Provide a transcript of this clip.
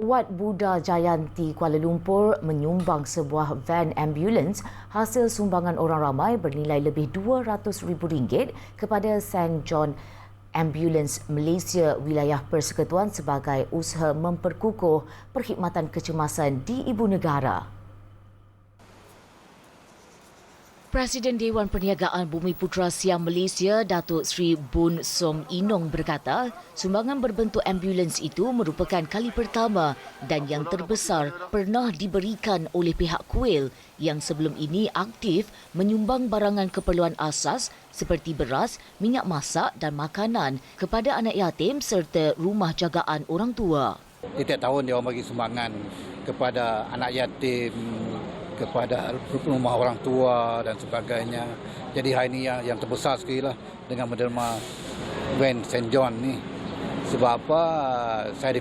Wat Buddha Jayanti Kuala Lumpur menyumbang sebuah van ambulans hasil sumbangan orang ramai bernilai lebih RM200,000 kepada St. John Ambulance Malaysia Wilayah Persekutuan sebagai usaha memperkukuh perkhidmatan kecemasan di ibu negara. Presiden Dewan Perniagaan Bumi Putra Siam Malaysia, Datuk Sri Bun Som Inong berkata, sumbangan berbentuk ambulans itu merupakan kali pertama dan yang terbesar pernah diberikan oleh pihak Kuil yang sebelum ini aktif menyumbang barangan keperluan asas seperti beras, minyak masak dan makanan kepada anak yatim serta rumah jagaan orang tua. Setiap tahun dia bagi sumbangan kepada anak yatim, kepada rumah orang tua dan sebagainya. Jadi hari ini yang, yang terbesar sekali lah dengan menerima Van St. John ni. Sebab apa? Saya